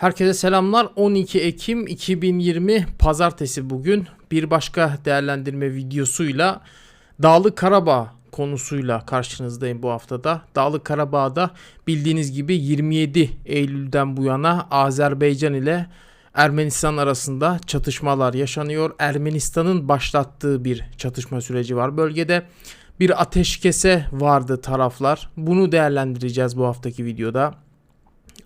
Herkese selamlar. 12 Ekim 2020 Pazartesi bugün bir başka değerlendirme videosuyla Dağlık Karabağ konusuyla karşınızdayım bu haftada. Dağlık Karabağ'da bildiğiniz gibi 27 Eylül'den bu yana Azerbaycan ile Ermenistan arasında çatışmalar yaşanıyor. Ermenistan'ın başlattığı bir çatışma süreci var bölgede. Bir ateşkese vardı taraflar. Bunu değerlendireceğiz bu haftaki videoda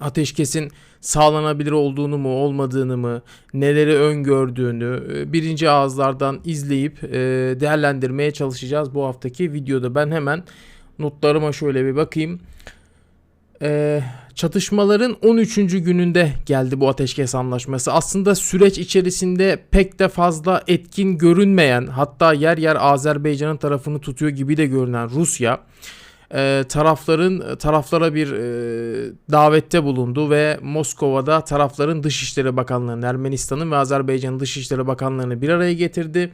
ateşkesin sağlanabilir olduğunu mu olmadığını mı neleri öngördüğünü e, birinci ağızlardan izleyip e, değerlendirmeye çalışacağız bu haftaki videoda. Ben hemen notlarıma şöyle bir bakayım. E, çatışmaların 13. gününde geldi bu ateşkes anlaşması. Aslında süreç içerisinde pek de fazla etkin görünmeyen hatta yer yer Azerbaycan'ın tarafını tutuyor gibi de görünen Rusya e, tarafların taraflara bir e, davette bulundu ve Moskova'da tarafların Dışişleri Bakanlarını, Ermenistan'ın ve Azerbaycan'ın Dışişleri Bakanlarını bir araya getirdi.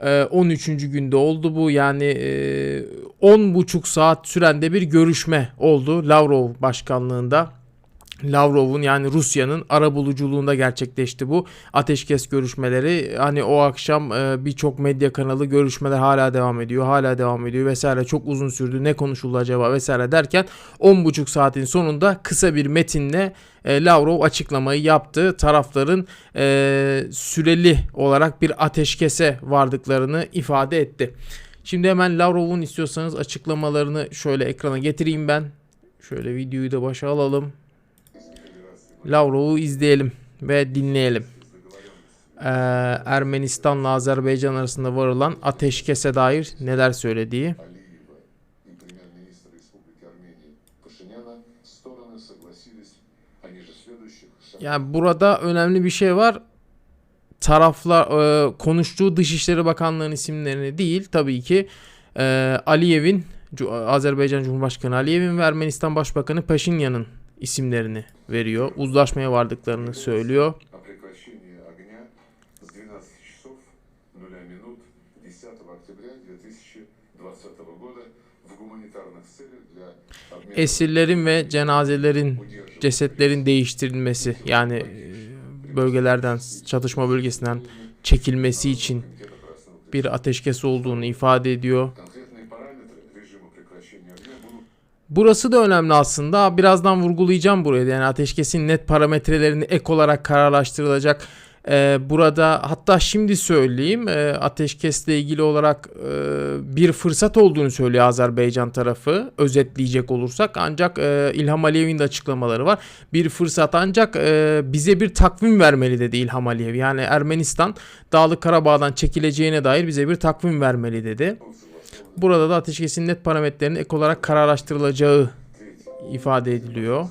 E, 13. günde oldu bu yani e, 10,5 saat sürende bir görüşme oldu Lavrov başkanlığında. Lavrov'un yani Rusya'nın ara buluculuğunda gerçekleşti bu ateşkes görüşmeleri. Hani o akşam e, birçok medya kanalı görüşmeler hala devam ediyor, hala devam ediyor vesaire. Çok uzun sürdü. Ne konuşuldu acaba vesaire derken 10,5 saatin sonunda kısa bir metinle e, Lavrov açıklamayı yaptı. Tarafların e, süreli olarak bir ateşkese vardıklarını ifade etti. Şimdi hemen Lavrov'un istiyorsanız açıklamalarını şöyle ekrana getireyim ben. Şöyle videoyu da başa alalım. Lavrov'u izleyelim ve dinleyelim. Ee, Ermenistan'la Azerbaycan arasında varılan ateşkese dair neler söylediği. Yani burada önemli bir şey var. Taraflar e, konuştuğu Dışişleri Bakanlığı'nın isimlerini değil tabii ki e, Aliyev'in Azerbaycan Cumhurbaşkanı Aliyev'in ve Ermenistan Başbakanı Paşinyan'ın isimlerini veriyor. Uzlaşmaya vardıklarını söylüyor. Esirlerin ve cenazelerin, cesetlerin değiştirilmesi yani e, bölgelerden, çatışma bölgesinden çekilmesi için bir ateşkes olduğunu ifade ediyor. Burası da önemli aslında. Birazdan vurgulayacağım burayı. da. Yani ateşkesin net parametrelerini ek olarak kararlaştırılacak. Ee, burada hatta şimdi söyleyeyim e, ateşkesle ilgili olarak e, bir fırsat olduğunu söylüyor Azerbaycan tarafı özetleyecek olursak ancak e, İlham Aliyev'in de açıklamaları var bir fırsat ancak e, bize bir takvim vermeli dedi İlham Aliyev yani Ermenistan Dağlık Karabağ'dan çekileceğine dair bize bir takvim vermeli dedi. Burada da ateşkesin net parametrelerinin ek olarak kararlaştırılacağı ifade ediliyor.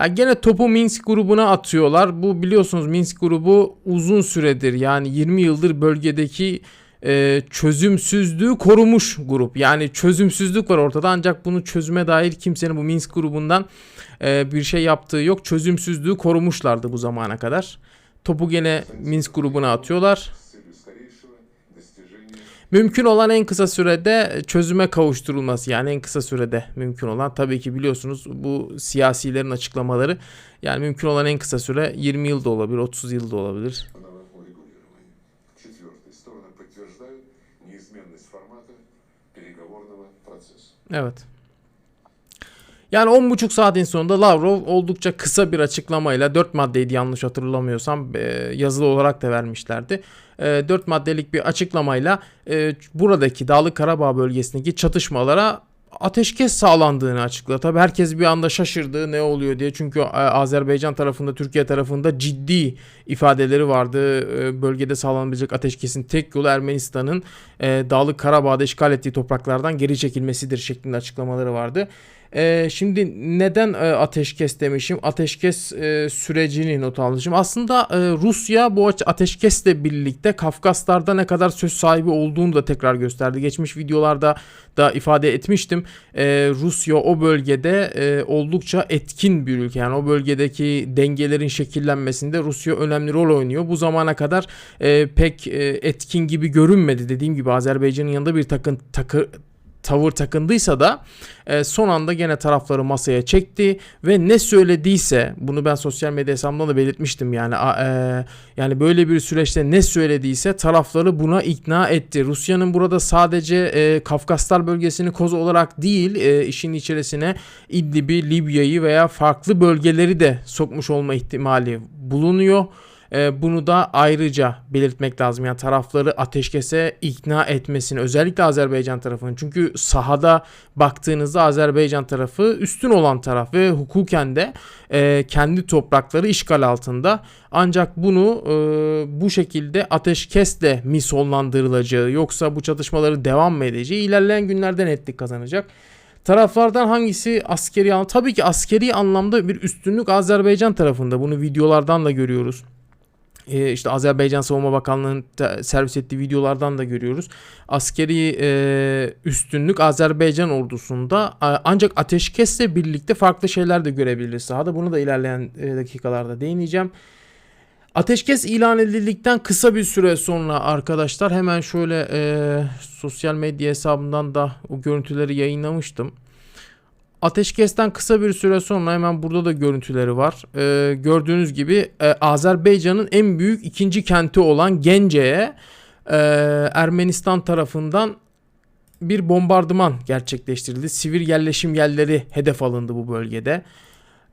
Ya gene topu Minsk grubuna atıyorlar. Bu biliyorsunuz Minsk grubu uzun süredir yani 20 yıldır bölgedeki e, çözümsüzlüğü korumuş grup. Yani çözümsüzlük var ortada ancak bunu çözüme dair kimsenin bu Minsk grubundan e, bir şey yaptığı yok. Çözümsüzlüğü korumuşlardı bu zamana kadar. Topu gene Minsk grubuna atıyorlar. Mümkün olan en kısa sürede çözüme kavuşturulması yani en kısa sürede mümkün olan tabii ki biliyorsunuz bu siyasilerin açıklamaları yani mümkün olan en kısa süre 20 yıl da olabilir 30 yıl da olabilir. Evet. Yani 10,5 saatin sonunda Lavrov oldukça kısa bir açıklamayla 4 maddeydi yanlış hatırlamıyorsam e, yazılı olarak da vermişlerdi. 4 maddelik bir açıklamayla e, buradaki Dağlık Karabağ bölgesindeki çatışmalara ateşkes sağlandığını açıkladı. Tabi herkes bir anda şaşırdı ne oluyor diye. Çünkü e, Azerbaycan tarafında Türkiye tarafında ciddi ifadeleri vardı. E, Bölgede sağlanabilecek ateşkesin tek yolu Ermenistan'ın e, Dağlık Karabağ'da işgal ettiği topraklardan geri çekilmesidir şeklinde açıklamaları vardı. Ee, şimdi neden e, ateşkes demişim? Ateşkes e, sürecini not almışım. Aslında e, Rusya bu ateşkesle birlikte Kafkaslar'da ne kadar söz sahibi olduğunu da tekrar gösterdi. Geçmiş videolarda da ifade etmiştim. Ee, Rusya o bölgede e, oldukça etkin bir ülke. Yani o bölgedeki dengelerin şekillenmesinde Rusya önemli rol oynuyor. Bu zamana kadar e, pek e, etkin gibi görünmedi. Dediğim gibi Azerbaycan'ın yanında bir takın takı tavır takındıysa da e, son anda gene tarafları masaya çekti ve ne söylediyse bunu ben sosyal medya hesabımda da belirtmiştim yani e, yani böyle bir süreçte ne söylediyse tarafları buna ikna etti. Rusya'nın burada sadece e, Kafkaslar bölgesini koz olarak değil e, işin içerisine İdlib'i, Libya'yı veya farklı bölgeleri de sokmuş olma ihtimali bulunuyor. E, bunu da ayrıca belirtmek lazım. Yani tarafları ateşkese ikna etmesini özellikle Azerbaycan tarafının. Çünkü sahada baktığınızda Azerbaycan tarafı üstün olan taraf ve hukuken de e, kendi toprakları işgal altında. Ancak bunu e, bu şekilde ateşkesle mi sonlandırılacağı yoksa bu çatışmaları devam mı edeceği ilerleyen günlerde netlik kazanacak. Taraflardan hangisi askeri anlamda? Tabii ki askeri anlamda bir üstünlük Azerbaycan tarafında. Bunu videolardan da görüyoruz. Ee, işte Azerbaycan Savunma Bakanlığı'nın servis ettiği videolardan da görüyoruz. Askeri e, üstünlük Azerbaycan ordusunda ancak ateşkesle birlikte farklı şeyler de görebiliriz sahada. Bunu da ilerleyen e, dakikalarda değineceğim. Ateşkes ilan edildikten kısa bir süre sonra arkadaşlar hemen şöyle e, sosyal medya hesabımdan da o görüntüleri yayınlamıştım. Ateşkesten kısa bir süre sonra hemen burada da görüntüleri var. E, gördüğünüz gibi e, Azerbaycan'ın en büyük ikinci kenti olan Gence'ye e, Ermenistan tarafından bir bombardıman gerçekleştirildi. Sivil yerleşim yerleri hedef alındı bu bölgede.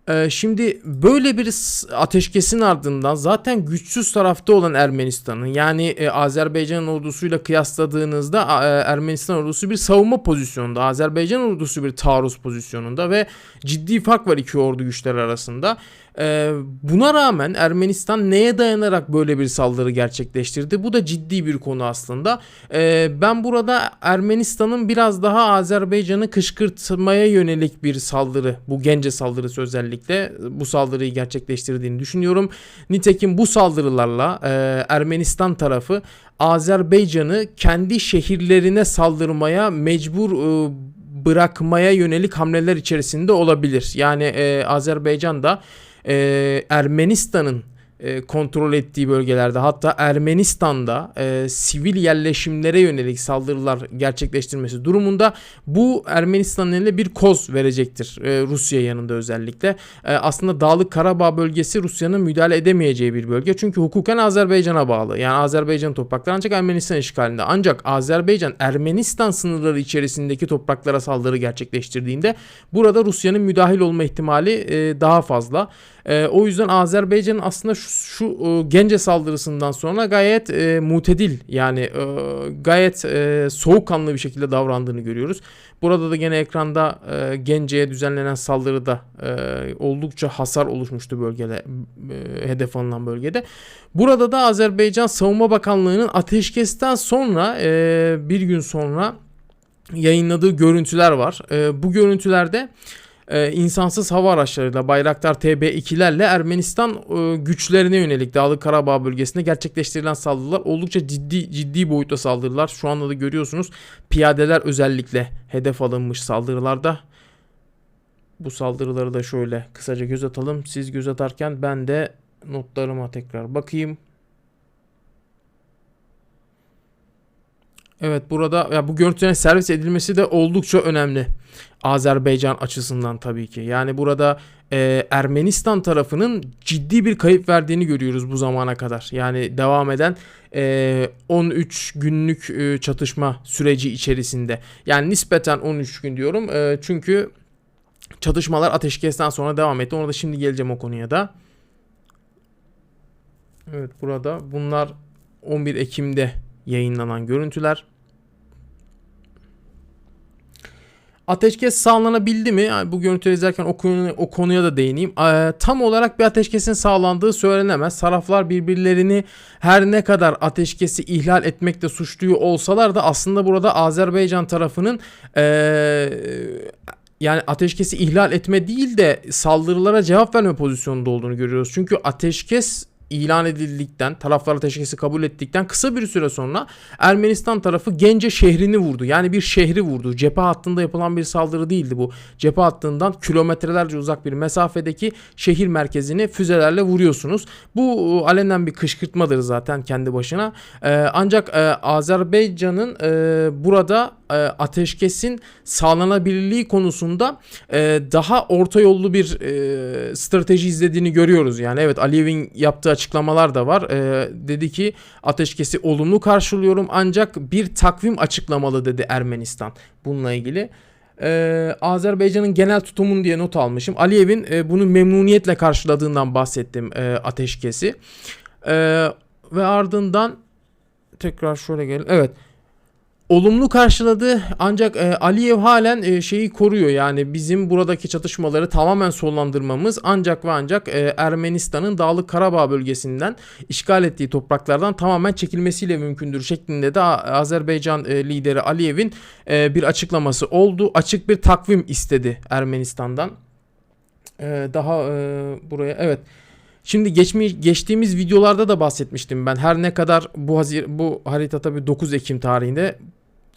Ee, şimdi böyle bir ateşkesin ardından zaten güçsüz tarafta olan Ermenistan'ın yani e, Azerbaycan ordusuyla kıyasladığınızda e, Ermenistan ordusu bir savunma pozisyonunda, Azerbaycan ordusu bir taarruz pozisyonunda ve ciddi fark var iki ordu güçleri arasında. Ee, buna rağmen Ermenistan neye dayanarak böyle bir saldırı gerçekleştirdi? Bu da ciddi bir konu aslında. Ee, ben burada Ermenistan'ın biraz daha Azerbaycan'ı kışkırtmaya yönelik bir saldırı, bu Gence saldırısı özellikle bu saldırıyı gerçekleştirdiğini düşünüyorum. Nitekim bu saldırılarla e, Ermenistan tarafı Azerbaycan'ı kendi şehirlerine saldırmaya mecbur e, bırakmaya yönelik hamleler içerisinde olabilir. Yani e, Azerbaycan da e, Ermenistan'ın e, kontrol ettiği bölgelerde hatta Ermenistan'da e, sivil yerleşimlere yönelik saldırılar gerçekleştirmesi durumunda bu Ermenistan'ın eline bir koz verecektir e, Rusya yanında özellikle. E, aslında Dağlık Karabağ bölgesi Rusya'nın müdahale edemeyeceği bir bölge çünkü hukuken Azerbaycan'a bağlı. Yani Azerbaycan toprakları ancak Ermenistan işgalinde. Ancak Azerbaycan Ermenistan sınırları içerisindeki topraklara saldırı gerçekleştirdiğinde burada Rusya'nın müdahil olma ihtimali e, daha fazla. E, o yüzden Azerbaycan'ın aslında şu, şu e, Gence saldırısından sonra gayet e, mutedil yani e, gayet e, soğukkanlı bir şekilde davrandığını görüyoruz. Burada da gene ekranda e, Gence'ye düzenlenen saldırıda e, oldukça hasar oluşmuştu bölgede e, hedef alınan bölgede. Burada da Azerbaycan Savunma Bakanlığı'nın ateşkesten sonra e, bir gün sonra yayınladığı görüntüler var. E, bu görüntülerde e, insansız hava araçlarıyla Bayraktar TB2'lerle Ermenistan e, güçlerine yönelik Dağlık Karabağ bölgesinde gerçekleştirilen saldırılar oldukça ciddi ciddi boyutta saldırılar. Şu anda da görüyorsunuz piyadeler özellikle hedef alınmış saldırılarda. Bu saldırıları da şöyle kısaca göz atalım. Siz göz atarken ben de notlarıma tekrar bakayım. Evet burada ya bu görüntülerin servis edilmesi de oldukça önemli. Azerbaycan açısından tabii ki. Yani burada e, Ermenistan tarafının ciddi bir kayıp verdiğini görüyoruz bu zamana kadar. Yani devam eden e, 13 günlük e, çatışma süreci içerisinde. Yani nispeten 13 gün diyorum. E, çünkü çatışmalar ateşkesten sonra devam etti. Ona da şimdi geleceğim o konuya da. Evet burada bunlar 11 Ekim'de yayınlanan görüntüler. Ateşkes sağlanabildi mi? Yani bu görüntüleri izlerken o, konu, o konuya da değineyim. Ee, tam olarak bir ateşkesin sağlandığı söylenemez. Taraflar birbirlerini her ne kadar ateşkesi ihlal etmekle suçluyor olsalar da aslında burada Azerbaycan tarafının ee, yani ateşkesi ihlal etme değil de saldırılara cevap verme pozisyonunda olduğunu görüyoruz. Çünkü ateşkes ilan edildikten, taraflar ateşkesi kabul ettikten kısa bir süre sonra Ermenistan tarafı Gence şehrini vurdu. Yani bir şehri vurdu. Cephe hattında yapılan bir saldırı değildi bu. Cephe hattından kilometrelerce uzak bir mesafedeki şehir merkezini füzelerle vuruyorsunuz. Bu e, alenen bir kışkırtmadır zaten kendi başına. E, ancak e, Azerbaycan'ın e, burada e, ateşkesin sağlanabilirliği konusunda e, daha orta yollu bir e, strateji izlediğini görüyoruz. Yani evet Aliyev'in yaptığı açıklamalar da var. E, dedi ki ateşkesi olumlu karşılıyorum ancak bir takvim açıklamalı dedi Ermenistan bununla ilgili. Ee, Azerbaycan'ın genel tutumun diye not almışım. Aliyev'in e, bunu memnuniyetle karşıladığından bahsettim e, ateşkesi. E, ve ardından tekrar şöyle gelelim. Evet. Olumlu karşıladı ancak e, Aliyev halen e, şeyi koruyor yani bizim buradaki çatışmaları tamamen sonlandırmamız ancak ve ancak e, Ermenistan'ın Dağlık Karabağ bölgesinden işgal ettiği topraklardan tamamen çekilmesiyle mümkündür şeklinde de Azerbaycan e, lideri Aliyev'in e, bir açıklaması oldu. Açık bir takvim istedi Ermenistan'dan. E, daha e, buraya evet. Şimdi geçmiş geçtiğimiz videolarda da bahsetmiştim ben. Her ne kadar bu hazir bu harita tabii 9 Ekim tarihinde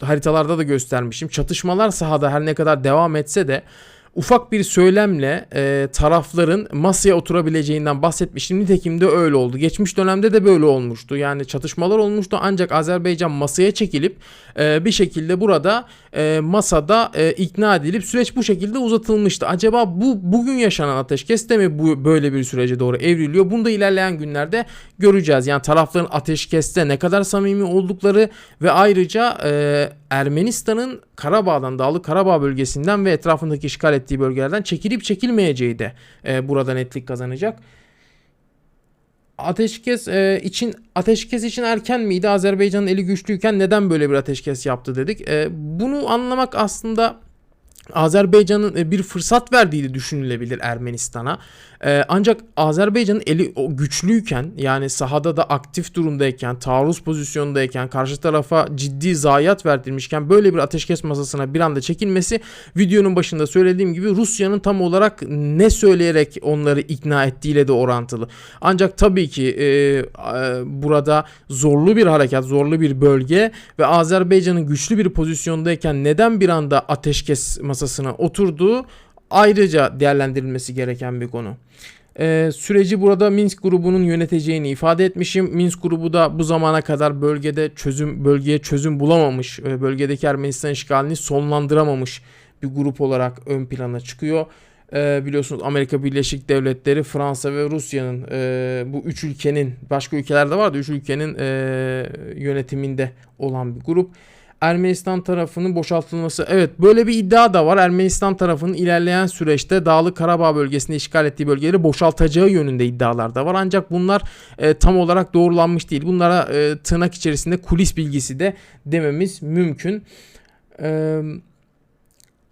haritalarda da göstermişim. Çatışmalar sahada her ne kadar devam etse de ufak bir söylemle e, tarafların masaya oturabileceğinden bahsetmiştim. Nitekim de öyle oldu. Geçmiş dönemde de böyle olmuştu. Yani çatışmalar olmuştu ancak Azerbaycan masaya çekilip e, bir şekilde burada e, masada e, ikna edilip süreç bu şekilde uzatılmıştı. Acaba bu bugün yaşanan ateşkes de mi bu böyle bir sürece doğru evriliyor? Bunu da ilerleyen günlerde göreceğiz. Yani tarafların ateşkeste ne kadar samimi oldukları ve ayrıca e, Ermenistan'ın Karabağ'dan, Dağlık Karabağ bölgesinden ve etrafındaki işgal ettiği bölgelerden çekilip çekilmeyeceği de e, burada netlik kazanacak. Ateşkes e, için ateşkes için erken miydi? Azerbaycan'ın eli güçlüyken neden böyle bir ateşkes yaptı dedik. E, bunu anlamak aslında Azerbaycan'ın e, bir fırsat verdiği düşünülebilir Ermenistan'a. E, ancak Azerbaycan'ın eli o güçlüyken yani sahada da aktif durumdayken, taarruz pozisyondayken, karşı tarafa ciddi zayiat verdirmişken böyle bir ateşkes masasına bir anda çekilmesi videonun başında söylediğim gibi Rusya'nın tam olarak ne söyleyerek onları ikna ettiğiyle de orantılı. Ancak tabii ki e, e, burada zorlu bir harekat, zorlu bir bölge ve Azerbaycan'ın güçlü bir pozisyondayken neden bir anda ateşkes masasına oturduğu ayrıca değerlendirilmesi gereken bir konu. Ee, süreci burada Minsk grubunun yöneteceğini ifade etmişim. Minsk grubu da bu zamana kadar bölgede çözüm bölgeye çözüm bulamamış, e, bölgedeki Ermenistan işgalini sonlandıramamış bir grup olarak ön plana çıkıyor. Ee, biliyorsunuz Amerika Birleşik Devletleri, Fransa ve Rusya'nın e, bu üç ülkenin başka ülkelerde vardı üç ülkenin e, yönetiminde olan bir grup. Ermenistan tarafının boşaltılması. Evet böyle bir iddia da var. Ermenistan tarafının ilerleyen süreçte Dağlık Karabağ bölgesinde işgal ettiği bölgeleri boşaltacağı yönünde iddialar da var. Ancak bunlar e, tam olarak doğrulanmış değil. Bunlara e, tırnak içerisinde kulis bilgisi de dememiz mümkün. E,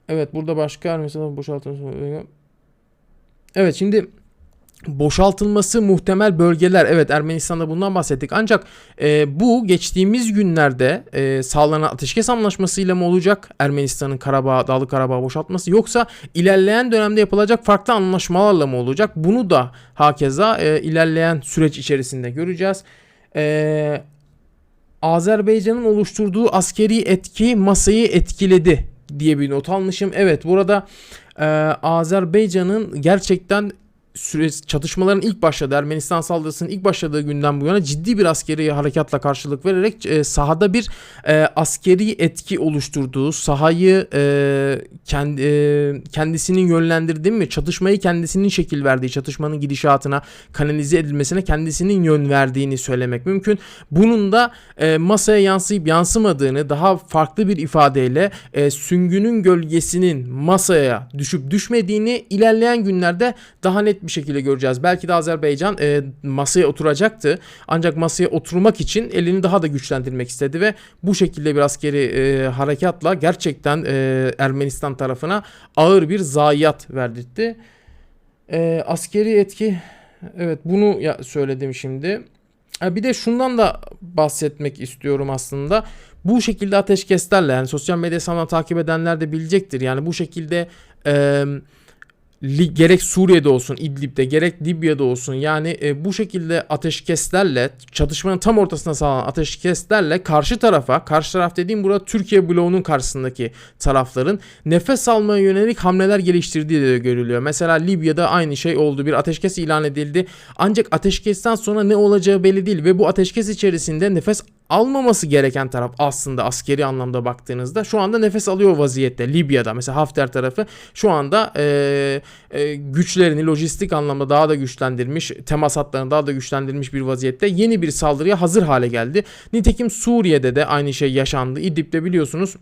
evet burada başka Ermenistan boşaltılması. Evet şimdi boşaltılması muhtemel bölgeler evet Ermenistan'da bundan bahsettik ancak e, bu geçtiğimiz günlerde e, sağlanan ateşkes anlaşmasıyla mı olacak Ermenistan'ın Karabağ Dağlık Karabağ boşaltması yoksa ilerleyen dönemde yapılacak farklı anlaşmalarla mı olacak bunu da hakeza e, ilerleyen süreç içerisinde göreceğiz. E, Azerbaycan'ın oluşturduğu askeri etki masayı etkiledi diye bir not almışım. Evet burada e, Azerbaycan'ın gerçekten süreç çatışmaların ilk başladığı Ermenistan saldırısının ilk başladığı günden bu yana ciddi bir askeri harekatla karşılık vererek e, sahada bir e, askeri etki oluşturduğu, sahayı e, kendi e, kendisinin yönlendirdiği mi, çatışmayı kendisinin şekil verdiği, çatışmanın gidişatına kanalize edilmesine kendisinin yön verdiğini söylemek mümkün. Bunun da e, masaya yansıyıp yansımadığını daha farklı bir ifadeyle e, süngünün gölgesinin masaya düşüp düşmediğini ilerleyen günlerde daha net bir şekilde göreceğiz. Belki de Azerbaycan e, masaya oturacaktı. Ancak masaya oturmak için elini daha da güçlendirmek istedi ve bu şekilde bir askeri e, harekatla gerçekten e, Ermenistan tarafına ağır bir zayiat verdirtti. E, askeri etki evet bunu ya söyledim şimdi. Ha, Bir de şundan da bahsetmek istiyorum aslında. Bu şekilde ateşkeslerle yani sosyal medya hesabından takip edenler de bilecektir. Yani bu şekilde e, gerek Suriye'de olsun, İdlib'de, gerek Libya'da olsun yani e, bu şekilde ateşkeslerle, çatışmanın tam ortasına sağlanan ateşkeslerle karşı tarafa, karşı taraf dediğim burada Türkiye bloğunun karşısındaki tarafların nefes almaya yönelik hamleler geliştirdiği de görülüyor. Mesela Libya'da aynı şey oldu. Bir ateşkes ilan edildi. Ancak ateşkesten sonra ne olacağı belli değil ve bu ateşkes içerisinde nefes almaması gereken taraf aslında askeri anlamda baktığınızda şu anda nefes alıyor vaziyette Libya'da mesela Hafter tarafı şu anda e, e, güçlerini lojistik anlamda daha da güçlendirmiş temas hatlarını daha da güçlendirmiş bir vaziyette yeni bir saldırıya hazır hale geldi. Nitekim Suriye'de de aynı şey yaşandı. İdlib'de biliyorsunuz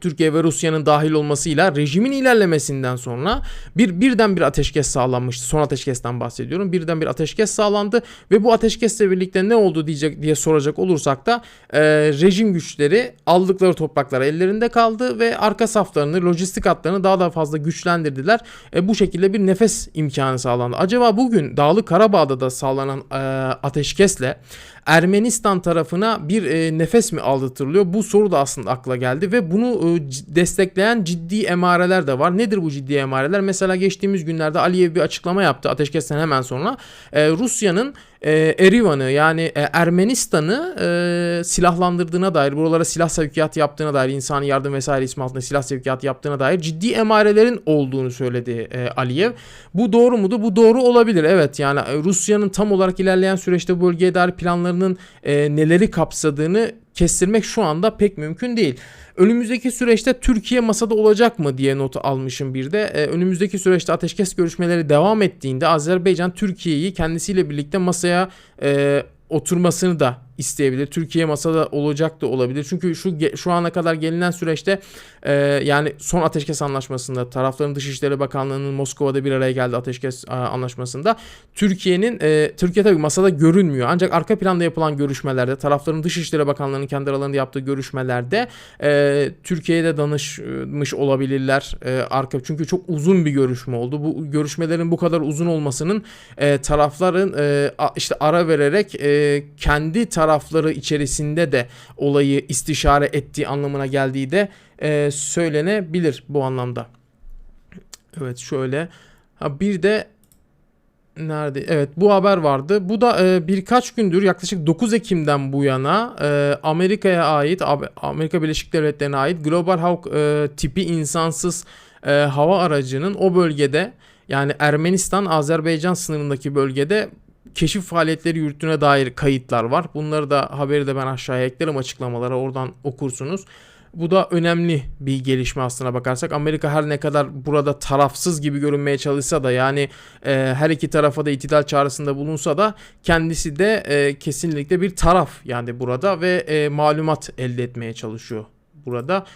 Türkiye ve Rusya'nın dahil olmasıyla rejimin ilerlemesinden sonra bir birden bir ateşkes sağlanmıştı. Son ateşkesten bahsediyorum. Birden bir ateşkes sağlandı ve bu ateşkesle birlikte ne oldu diyecek diye soracak olursak da e, rejim güçleri aldıkları topraklar ellerinde kaldı ve arka saflarını, lojistik hatlarını daha da fazla güçlendirdiler. E, bu şekilde bir nefes imkanı sağlandı. Acaba bugün Dağlık Karabağ'da da sağlanan e, ateşkesle Ermenistan tarafına bir e, nefes mi aldırtılıyor? Bu soru da aslında akla geldi ve bunu e, destekleyen ciddi emareler de var. Nedir bu ciddi emareler? Mesela geçtiğimiz günlerde Aliyev bir açıklama yaptı ateşkesten hemen sonra. E, Rusya'nın e, Erivan'ı yani Ermenistan'ı silahlandırdığına dair, buralara silah sevkiyatı yaptığına dair, insani yardım vesaire ismi altında silah sevkiyatı yaptığına dair ciddi emarelerin olduğunu söyledi Aliyev. Bu doğru mudur? Bu doğru olabilir. Evet yani Rusya'nın tam olarak ilerleyen süreçte bölgeye dair planlarının neleri kapsadığını kestirmek şu anda pek mümkün değil. Önümüzdeki süreçte Türkiye masada olacak mı diye not almışım bir de. Ee, önümüzdeki süreçte ateşkes görüşmeleri devam ettiğinde Azerbaycan Türkiye'yi kendisiyle birlikte masaya e, oturmasını da isteyebilir. Türkiye masada olacak da olabilir. Çünkü şu şu ana kadar gelinen süreçte e, yani son ateşkes anlaşmasında tarafların Dışişleri Bakanlığı'nın Moskova'da bir araya geldi ateşkes e, anlaşmasında Türkiye'nin e, Türkiye tabii masada görünmüyor. Ancak arka planda yapılan görüşmelerde tarafların Dışişleri Bakanlığı'nın kendi aralarında yaptığı görüşmelerde e, Türkiye'de danışmış olabilirler. E, arka çünkü çok uzun bir görüşme oldu. Bu görüşmelerin bu kadar uzun olmasının e, tarafların e, işte ara vererek e, kendi tarafları içerisinde de olayı istişare ettiği anlamına geldiği de e, söylenebilir bu anlamda. Evet şöyle. Ha bir de nerede? Evet bu haber vardı. Bu da e, birkaç gündür yaklaşık 9 Ekim'den bu yana e, Amerika'ya ait Amerika Birleşik Devletleri'ne ait Global Hawk e, tipi insansız e, hava aracının o bölgede yani Ermenistan Azerbaycan sınırındaki bölgede keşif faaliyetleri yürüttüğüne dair kayıtlar var. Bunları da haberi de ben aşağıya eklerim açıklamalara oradan okursunuz. Bu da önemli bir gelişme aslına bakarsak. Amerika her ne kadar burada tarafsız gibi görünmeye çalışsa da yani e, her iki tarafa da itidal çağrısında bulunsa da kendisi de e, kesinlikle bir taraf yani burada ve e, malumat elde etmeye çalışıyor burada.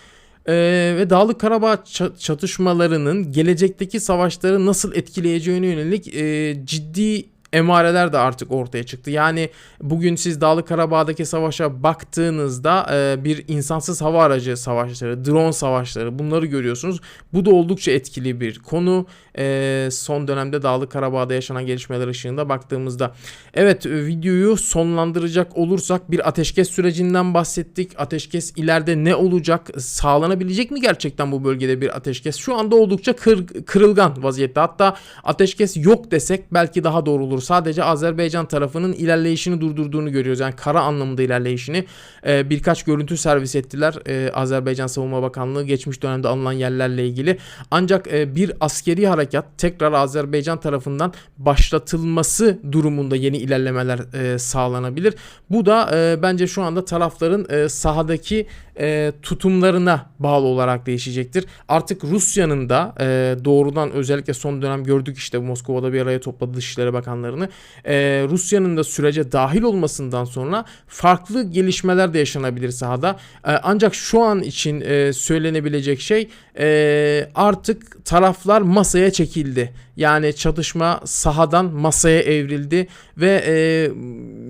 E, ve Dağlık Karabağ ça- çatışmalarının gelecekteki savaşları nasıl etkileyeceğine yönelik e, ciddi emareler de artık ortaya çıktı. Yani bugün siz Dağlık Karabağ'daki savaşa baktığınızda e, bir insansız hava aracı savaşları, drone savaşları bunları görüyorsunuz. Bu da oldukça etkili bir konu. E, son dönemde Dağlık Karabağ'da yaşanan gelişmeler ışığında baktığımızda. Evet e, videoyu sonlandıracak olursak bir ateşkes sürecinden bahsettik. Ateşkes ileride ne olacak? Sağlanabilecek mi gerçekten bu bölgede bir ateşkes? Şu anda oldukça kır, kırılgan vaziyette. Hatta ateşkes yok desek belki daha doğru olur. Sadece Azerbaycan tarafının ilerleyişini durdurduğunu görüyoruz. Yani kara anlamında ilerleyişini. Ee, birkaç görüntü servis ettiler. Ee, Azerbaycan Savunma Bakanlığı geçmiş dönemde alınan yerlerle ilgili. Ancak e, bir askeri harekat tekrar Azerbaycan tarafından başlatılması durumunda yeni ilerlemeler e, sağlanabilir. Bu da e, bence şu anda tarafların e, sahadaki e, tutumlarına bağlı olarak değişecektir. Artık Rusya'nın da e, doğrudan özellikle son dönem gördük işte Moskova'da bir araya topladı Dışişleri Bakanlarını. E, Rusya'nın da sürece dahil olmasından sonra farklı gelişmeler de yaşanabilir sahada. E, ancak şu an için e, söylenebilecek şey e, artık taraflar masaya çekildi. Yani çatışma sahadan masaya evrildi ve e,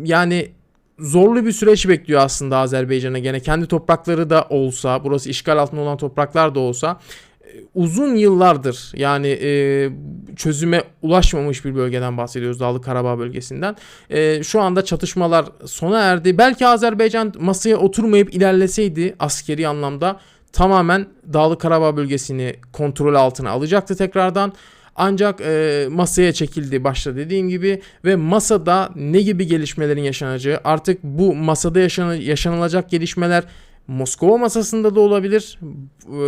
yani zorlu bir süreç bekliyor aslında Azerbaycan'a gene kendi toprakları da olsa burası işgal altında olan topraklar da olsa e, uzun yıllardır yani e, çözüme ulaşmamış bir bölgeden bahsediyoruz Dağlık Karabağ bölgesinden. E, şu anda çatışmalar sona erdi. Belki Azerbaycan masaya oturmayıp ilerleseydi askeri anlamda tamamen Dağlık Karabağ bölgesini kontrol altına alacaktı tekrardan. Ancak e, masaya çekildi başta dediğim gibi ve masada ne gibi gelişmelerin yaşanacağı artık bu masada yaşana- yaşanılacak gelişmeler Moskova masasında da olabilir e,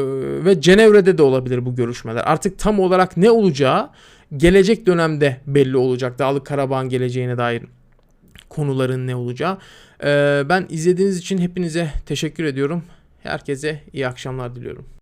ve Cenevre'de de olabilir bu görüşmeler. Artık tam olarak ne olacağı gelecek dönemde belli olacak. Dağlık Karabağ'ın geleceğine dair konuların ne olacağı. E, ben izlediğiniz için hepinize teşekkür ediyorum. Herkese iyi akşamlar diliyorum.